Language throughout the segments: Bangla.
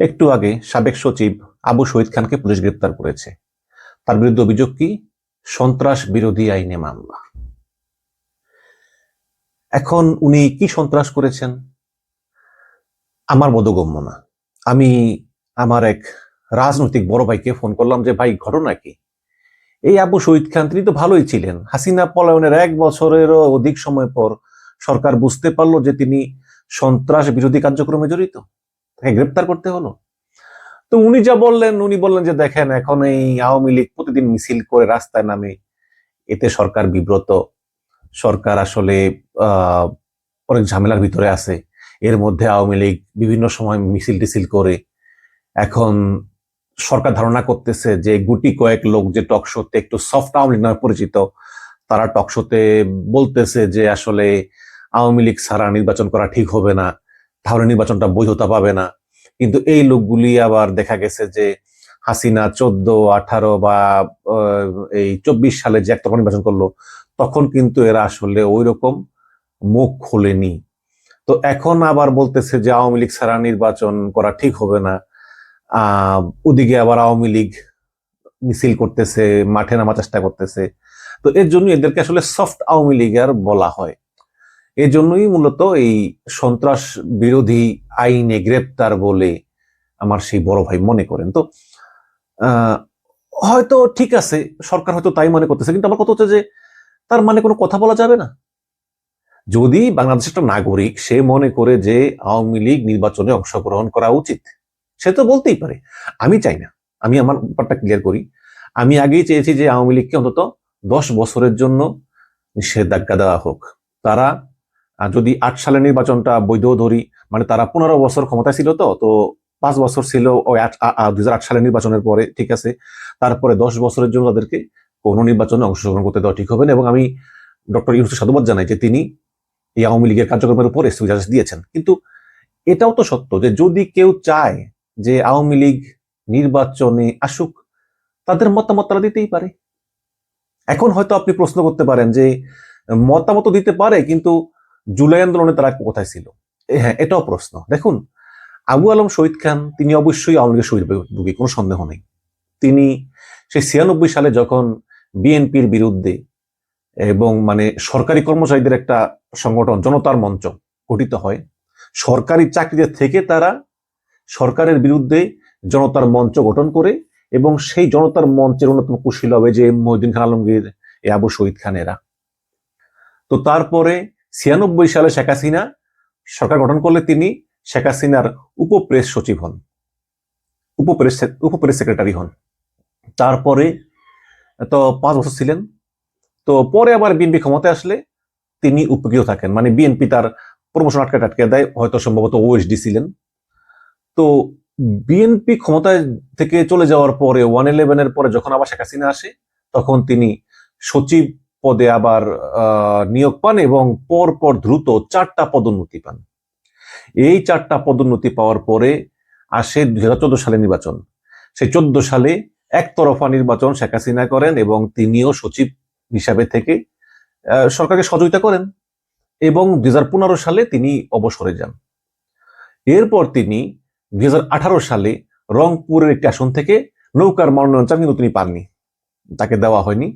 একটু আগে সাবেক সচিব আবু শহীদ খানকে পুলিশ গ্রেপ্তার করেছে। তার বিরুদ্ধে অভিযোগ কি? সন্ত্রাস বিরোধী আইনে মামলা। এখন উনি কি সন্ত্রাস করেছেন? আমার বোধগম্য না। আমি আমার এক রাজনৈতিক বড় ভাইকে ফোন করলাম যে, ভাই, ঘটনা কি? এই আবু শহীদ খান, তিনি তো ভালোই ছিলেন। হাসিনা পলায়নের এক বছরেরও অধিক সময় পর সরকার বুঝতে পারল যে তিনি সন্ত্রাস বিরোধী কার্যক্রমে জড়িত। তাকে গ্রেপ্তার করতে হলো। তো উনি যা বললেন, উনি বললেন যে, দেখেন, এখন এই আওয়ামী লীগ প্রতিদিন মিছিল করে রাস্তায় নামে। এতে সরকার বিব্রত। সরকার আসলে অনেক ঝামেলার ভিতরে আছে। এর মধ্যে আওয়ামী লীগ বিভিন্ন সময় মিছিল টিছিল করে। এখন সরকার ধারণা করতেছে যে, গুটি কয়েক লোক যে টক শোতে একটু সফট আওয়ামী লীগ নামে পরিচিত, তারা টক শোতে বলতেছে যে, আসলে আওয়ামী লীগ ছাড়া নির্বাচন করা ঠিক হবে না। তাহলে নির্বাচনটা বৈধতা পাবে না। কিন্তু এই লোকগুলি আবার দেখা গেছে যে হাসিনা চোদ্দ, আঠারো বা এই চব্বিশ সালে যে একতরফা নির্বাচন করল, তখন কিন্তু এরা আসলে ওই রকম মুখ খোলেনি। তো এখন আবার বলতেছে যে আওয়ামী লীগ ছাড়া নির্বাচন করা ঠিক হবে না। ওদিকে আবার আওয়ামী লীগ মিছিল করতেছে, মাঠে নামার চেষ্টা করতেছে। তো এর জন্য এদেরকে আসলে সফট আওয়ামী লীগ আর বলা হয়। এই জন্যই মূলত এই সন্ত্রাস বিরোধী আইনে গ্রেপ্তার বলে আমার সেই বড় ভাই মনে করেন। তো হয়তো ঠিক আছে, সরকার হয়তো তাই মনে করতেছে, কিন্তু আমার কথা হচ্ছে যে তার মানে কোনো কথা বলা যাবে না। যদি বাংলাদেশের একটা নাগরিক, সে মনে করে যে আওয়ামী লীগ নির্বাচনে অংশগ্রহণ করা উচিত, সে তো বলতেই পারে। আমি চাই না। আমি আমার ব্যাপারটা ক্লিয়ার করি। আমি আগেই চেয়েছি যে আওয়ামী লীগকে অন্তত দশ বছরের জন্য নিষেধাজ্ঞা দেওয়া হোক। তারা যদি আট সালের নির্বাচনটা বৈধ ধরি মানে তারা পনেরো বছর ক্ষমতায় ছিল তো তো পাঁচ বছর ছিল ওই দুই হাজার আট সালের নির্বাচনের পরে, ঠিক আছে। তারপরে দশ বছরের জন্য তাদেরকে কোনো নির্বাচনে অংশগ্রহণ করতে দেওয়া ঠিক হবে না এবং আমি ডক্টর ইউনুসকে সাধুবাদ জানাই যে তিনি এই আওয়ামী লীগের কার্যক্রমের উপরে স্থগিতাদেশ দিয়েছেন। কিন্তু এটাও তো সত্য যে যদি কেউ চায় যে আওয়ামী লীগ নির্বাচনে আসুক, তাদের মতামত তারা দিতেই পারে। এখন হয়তো আপনি প্রশ্ন করতে পারেন যে মতামত দিতে পারে, কিন্তু জুলাই আন্দোলনে তারা কোথায় ছিল? হ্যাঁ এটাও প্রশ্ন। দেখুন, আবু আলম শহীদ খান, তিনি অবশ্যই আওয়ামী লীগের শহীদ ভুগি কোনো সন্দেহ নেই। তিনি সেই ছিয়ানব্বই সালে যখন বিএনপির বিরুদ্ধে এবং মানে সরকারি কর্মচারীদের একটা সংগঠন, জনতার মঞ্চ গঠিত হয়, সরকারি চাকরিতে থেকে তারা সরকারের বিরুদ্ধে জনতার মঞ্চ গঠন করে এবং সেই জনতার মঞ্চের অন্যতম কুশীল হবে যে মহিউদ্দিন খান আলমগীর, এ আবু শহীদ খানেরা তো তারপরে ছিয়ানব্বই সালে শেখ হাসিনা সরকার গঠন করলে তিনি শেখ হাসিনার উপপ্রেস সচিব হন, উপপ্রেস উপপ্রেস সেক্রেটারি হন। তারপরে তো পাঁচ বছর ছিলেন। তো পরে আবার বিএনপি ক্ষমতায় আসলে তিনি উপকৃত থাকেন। মানে বিএনপি তার প্রমোশন আটকে আটকে দেয়, হয়তো সম্ভবত ওএসডি ছিলেন। তো বিএনপি ক্ষমতায় থেকে চলে যাওয়ার পরে, ওয়ান ইলেভেনের পরে যখন আবার শেখ হাসিনা আসে, তখন তিনি সচিব পদে আবার নিয়োগ পান এবং পর পর দ্রুত চারটা পদোন্নতি পান। এই চারটা পদোন্নতি পাওয়ার পরে আসে দুই হাজার চোদ্দ সালে নির্বাচন। সেই চোদ্দ সালে একতরফা নির্বাচন শেখ হাসিনা করেন এবং তিনিও সচিব হিসাবে থেকে সরকারকে সহযোগিতা করেন এবং দুই হাজার পনেরো সালে তিনি অবসরে যান। এরপর তিনি দুই হাজার আঠারো সালে রংপুরের একটি আসন থেকে নৌকার মনোনয়ন চান কিন্তু তিনি পাননি। তাকে দেওয়া হয়নি।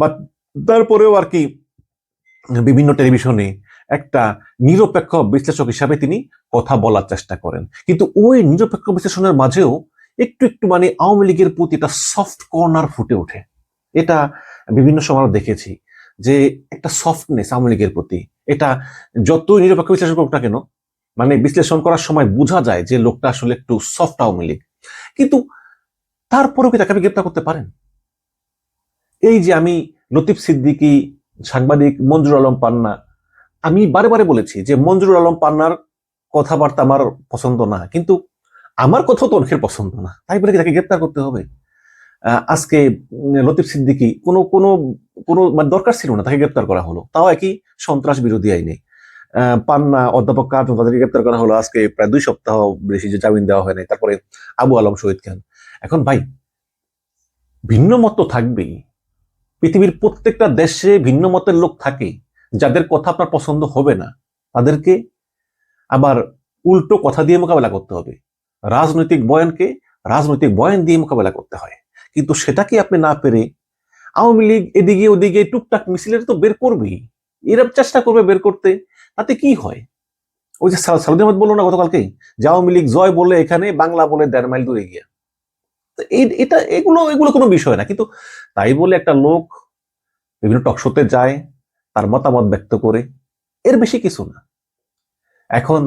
বাট তারপরেও আর কি বিভিন্ন টেলিভিশনে একটা নিরপেক্ষ বিশ্লেষক হিসাবে তিনি কথা বলার চেষ্টা করেন। কিন্তু ওই নিরপেক্ষ বিশ্লেষণের মাঝেও একটু একটু মানে আওয়ামী লীগের প্রতি একটা সফট কর্নার ফুটে ওঠে। এটা বিভিন্ন সময় দেখেছি যে একটা সফটনেস আওয়ামী লীগের প্রতি। এটা যতই নিরপেক্ষ বিশ্লেষণ করুক না কেন মানে বিশ্লেষণ করার সময় বোঝা যায় যে লোকটা আসলে একটু সফট আওয়ামী লীগ। কিন্তু তারপরেও কি তাকে আপনি গ্রেপ্তার করতে পারেন? এই যে আমি লতিফ সিদ্দিকী, সাংবাদিক মঞ্জুর আলম পান্না। আমি বারে বারে বলেছি যে মঞ্জুর আলম পান্নার কথাবার্তা আমার পছন্দ না, কিন্তু আমার কথাও তো অনেকের পছন্দ না। তাই বলে তাকে গ্রেপ্তার করতে হবে? আজকে লতিফ সিদ্দিকি কোনো কোনো কোনো মানে দরকার ছিল না তাকে গ্রেপ্তার করা হলো। তাও একই সন্ত্রাস বিরোধী আইনে। পান্না অধ্যাপক কার্জন তাদেরকে গ্রেপ্তার করা হলো আজকে প্রায় দুই সপ্তাহ বেশি যে জামিন দেওয়া হয়নি, তারপরে আবু আলম শহীদ খান। এখন ভাই, ভিন্ন মত তো থাকবেই। পৃথিবীর প্রত্যেকটা দেশে ভিন্ন মতের লোক থাকে, যাদের কথা আপনার পছন্দ হবে না। তাদেরকে আবার উল্টো কথা দিয়ে মোকাবেলা করতে হবে। রাজনৈতিক বয়ানকে রাজনৈতিক বয়ান দিয়ে মোকাবেলা করতে হয়। কিন্তু সেটাকে আপনি না পেরে আওয়ামী লীগ এদিকে ওদিকে টুকটাক মিছিলের তো বের করবেই। এরা চেষ্টা করবে বের করতে, তাতে কি হয়? ওই যে সাল- সালাউদ্দিন আহমেদ বলল না গতকালকে যে আওয়ামী লীগ জয় বলে এখানে বাংলা বলে দেড় মাইল দূরে গিয়া। এটা এগুলো এগুলো কোনো বিষয় না। কিন্তু তাই বলে একটা লোক বিভিন্ন টকশোতে যায়, তার মতামত ব্যক্ত করে। এর বেশি কিছু না। এখন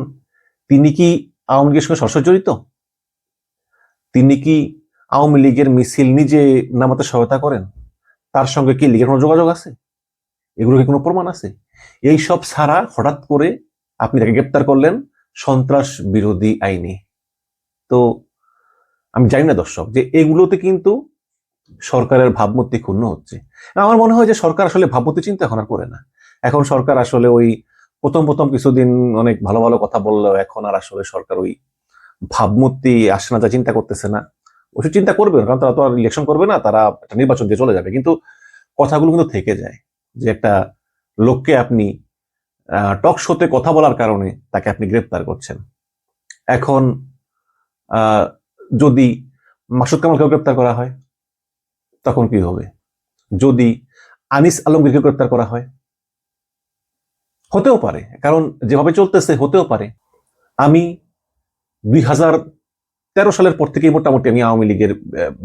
তিনি কি আওয়ামী লীগের সঙ্গে সরাসরি জড়িত? তিনি কি আওয়ামী লীগের মিছিল নিজে নামাতে সহায়তা করেন? তার সঙ্গে কি লীগের কোনো যোগাযোগ আছে? এগুলো কি কোনো প্রমাণ আছে? এই সব ছাড়া হঠাৎ করে আপনি তাকে গ্রেপ্তার করলেন সন্ত্রাস বিরোধী আইনে। তো আমি জানি না দর্শক, যে এগুলোতে কিন্তু সরকারের ভাবমূর্তি ক্ষুণ্ণ হচ্ছে। আমার মনে হয় যে সরকার আসলে ভাবমূর্তি চিন্তা এখন আর করে না। এখন সরকার আসলে ওই প্রথম প্রথম কিছুদিন অনেক ভালো ভালো কথা বললেও এখন আর আসলে সরকার ওই ভাবমূর্তি আসে না, যা চিন্তা করতেছে না। ওইসব চিন্তা করবে না কারণ তারা তো আর ইলেকশন করবে না, তারা একটা নির্বাচন দিয়ে চলে যাবে। কিন্তু কথাগুলো কিন্তু থেকে যায় যে একটা লোককে আপনি টক শোতে কথা বলার কারণে তাকে আপনি গ্রেপ্তার করছেন। এখন যদি মাসুদ কামালকেও গ্রেপ্তার করা হয় তখন কি হবে? যদি আনিস আলমগীরকে গ্রেপ্তার করা হয়? হতেও পারে, কারণ যেভাবে চলতেছে হতেও পারে। আমি দুই হাজার তেরো সালের পর থেকেই মোটামুটি আমি আওয়ামী লীগের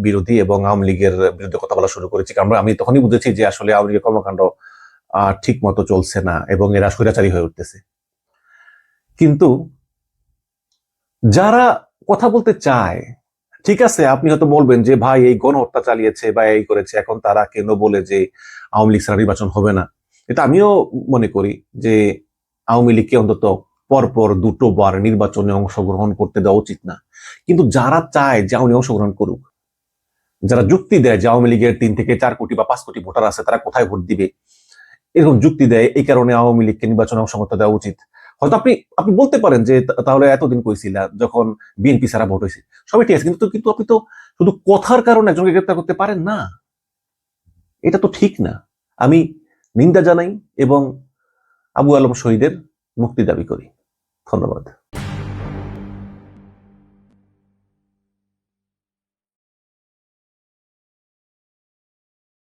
বিরোধী এবং আওয়ামী লীগের বিরুদ্ধে কথা বলা শুরু করেছি। কারণ আমি তখনই বুঝেছি যে আসলে আওয়ামী লীগের কর্মকাণ্ড ঠিক মতো চলছে না এবং এরা স্বৈরাচারী হয়ে উঠতেছে। কিন্তু যারা কথা বলতে চায় ঠিক আছে, আপনি হয়তো বলবেন যে, ভাই, এই গণহত্যা চালিয়েছে বা এই করেছে, এখন তারা কেন বলে যে, আওয়ামী লীগ ছাড়া নির্বাচন হবে না? এটা আমিও মনে করি যে, আওয়ামী লীগকে অন্তত পরপর দুটো বার নির্বাচনে অংশগ্রহণ করতে দেওয়া উচিত না। কিন্তু যারা চায় যে আওয়ামী অংশগ্রহণ করুক, যারা যুক্তি দেয় যে আওয়ামী লীগের তিন থেকে চার কোটি বা পাঁচ কোটি ভোটার আছে, তারা কোথায় ভোট দিবে? এরকম যুক্তি দেয়, এই কারণে আওয়ামী লীগকে নির্বাচনে অংশগ্রহণ দেওয়া উচিত। হয়তো আপনি আপনি বলতে পারেন যে তাহলে এতদিন কইছিলা যখন বিএনপি সারা ভোট হয়েছে সবই ঠিক আছে, কিন্তু কিন্তু আপনি তো শুধু কথার কারণে একজনকে গ্রেপ্তার করতে পারেন না। এটা তো ঠিক না। আমি নিন্দা জানাই এবং আবু আলম শহীদের মুক্তি দাবি করি। ধন্যবাদ।